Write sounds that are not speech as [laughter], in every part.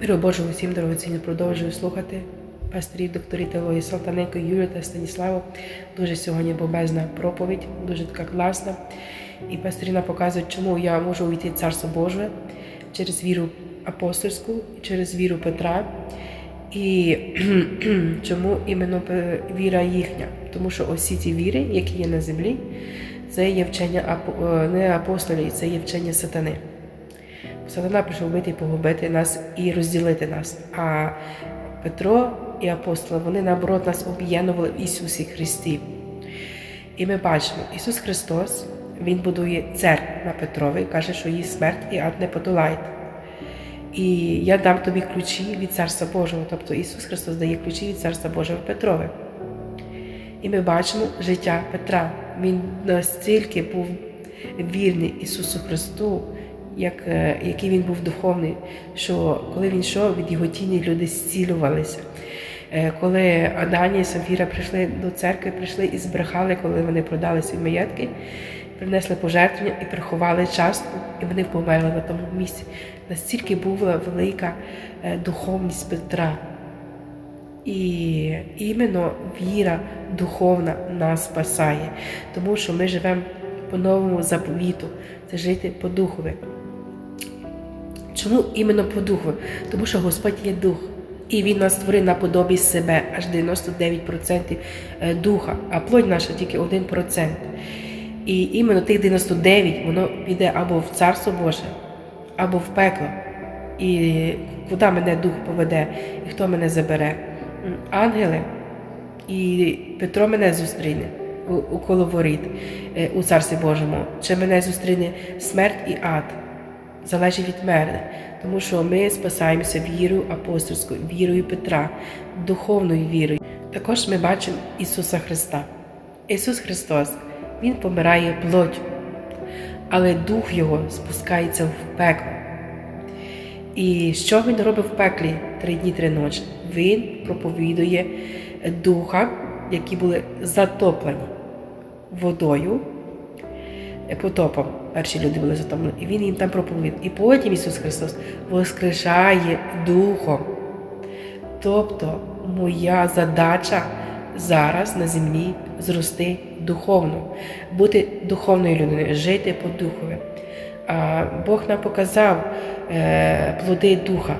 Миру Божого всім дорогоцінно продовжую слухати пасторів, докторів Телої Салтаненко, Юрію та Станіславу. Дуже сьогодні бомбезна проповідь, дуже така класна. І пасторі нам показують, чому я можу увійти в Царство Боже через віру апостольську, через віру Петра. І [clears throat] чому іменно віра їхня? Тому що усі ці віри, які є на землі, це є вчення е, не апостолів, це є вчення сатани. Сатана прийшов бити і погубити нас і розділити нас. А Петро і апостоли вони наоборот нас об'єднували в Ісусі Христі. І ми бачимо, Ісус Христос Він будує церкву на Петрові, каже, що її смерть і ад не подолають. І я дам тобі ключі від Царства Божого. Тобто Ісус Христос дає ключі від Царства Божого Петрові. І ми бачимо життя Петра. Він настільки був вірний Ісусу Христу, як, е, який він був духовний, що коли він йшов, від його тіні люди зцілювалися. Е, Коли Адані і Софіра прийшли до церкви, прийшли і збрехали, коли вони продали свої маєтки, принесли пожертвення і приховали частку, і вони померли на тому місці. Настільки була велика е, духовність Петра. І іменно віра духовна нас спасає, тому що ми живемо по новому заповіту, це жити по духові. Чому іменно по духу? Тому що Господь є дух, і Він нас створив на подобі себе, аж 99% духа, а плоть наша тільки 1%. І іменно тих 99% воно піде або в Царство Боже, або в пекло. І куди мене дух поведе, і хто мене забере? Ангели і Петро мене зустріне у, у коловоріт е, у Царстві Божому, чи мене зустріне смерть і ад. Залежить від мене, тому що ми спасаємося вірою апостольською, вірою Петра, духовною вірою. Також ми бачимо Ісуса Христа. Ісус Христос, Він помирає плоть, але Дух Його спускається в пекло. І що він робить в пеклі три дні, три ночі? Він проповідує духа, які були затоплені водою, потопом. Перші люди були затоплені. І він їм там проповідує. І потім Ісус Христос воскрешає духом. Тобто, моя задача зараз на землі зрости духовно, бути духовною людиною, жити по духові. Бог нам показав е, плоди духа,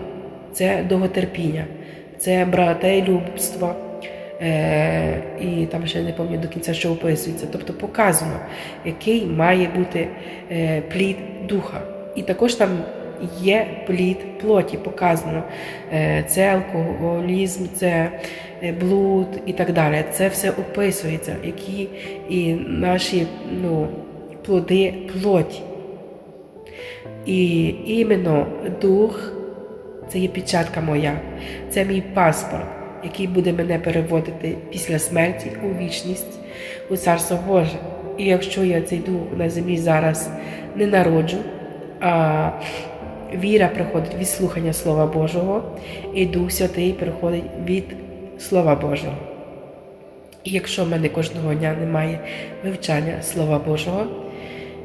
це довготерпіння, це брателюбство, е, і там ще не пам'ятаю до кінця, що описується. Тобто показано, який має бути е, плід духа. І також там є плід плоті, показано. Е, це алкоголізм, це е, блуд і так далі. Це все описується, які і наші ну, плоди плоті. І іменно дух це є печатка моя, це мій паспорт, який буде мене переводити після смерті у вічність, у Царство Боже. І якщо я цей дух на землі зараз не народжу, а віра приходить від слухання Слова Божого, і Дух Святий приходить від Слова Божого. І якщо в мене кожного дня немає вивчання Слова Божого,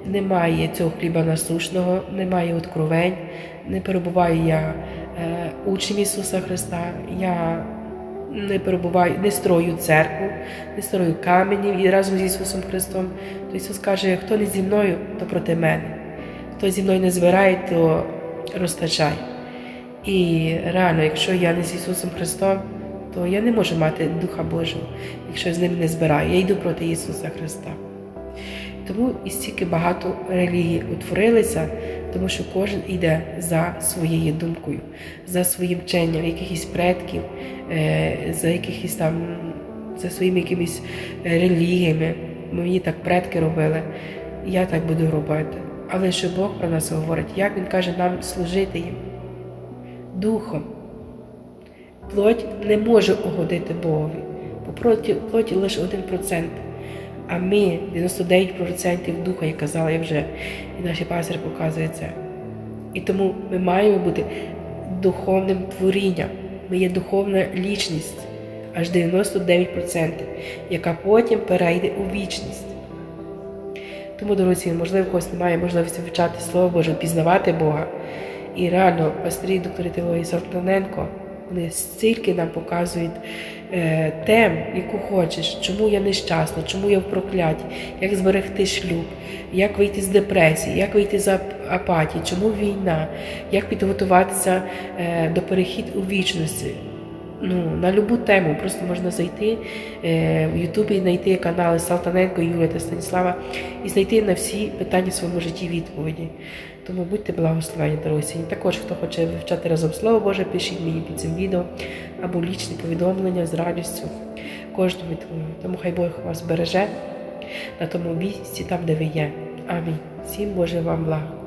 немає цього хліба насушного, немає откровень, не перебуваю я е, учнем Ісуса Христа, я не перебуваю, не строю церкву, не строю каменів і разом з Ісусом Христом. То Ісус каже, хто не зі мною, то проти мене. Хто зі мною не збирає, то розтачає. І реально, якщо я не з Ісусом Христом, то я не можу мати Духа Божого, якщо я з ним не збираю. Я йду проти Ісуса Христа. Тому і стільки багато релігій утворилися, тому що кожен йде за своєю думкою, за своїм вченням якихось предків, е, за якихось там, за своїми якимись е, релігіями. Мені так предки робили, я так буду робити. Але що Бог про нас говорить, як Він каже нам служити їм духом. Плоть не може угодити Богові, бо проти плоті лише 1%. А ми 99% духа, як казала я вже, і наші пастор показує це. І тому ми маємо бути духовним творінням. Ми є духовна лічність, аж 99%, яка потім перейде у вічність. Тому, дорогі, можливо, у когось немає можливості вивчати Слово Боже, пізнавати Бога. І реально, пастирі доктори Тилої Сортаненко, вони стільки нам показують е, тем, яку хочеш, чому я нещасна, чому я в прокляті, як зберегти шлюб, як вийти з депресії, як вийти з апатії, чому війна, як підготуватися е, до перехід у вічності. Ну, на любу тему просто можна зайти е, в Ютубі, знайти канали Салтаненко, Юлія та Станіслава і знайти на всі питання в своєму житті відповіді. Тому будьте благословені, дорогі. Також, хто хоче вивчати разом Слово Боже, пишіть мені під цим відео або лічні повідомлення з радістю. Кожному відповім. Тому хай Бог вас береже на тому місці, там, де ви є. Амінь. Всім Боже вам благ.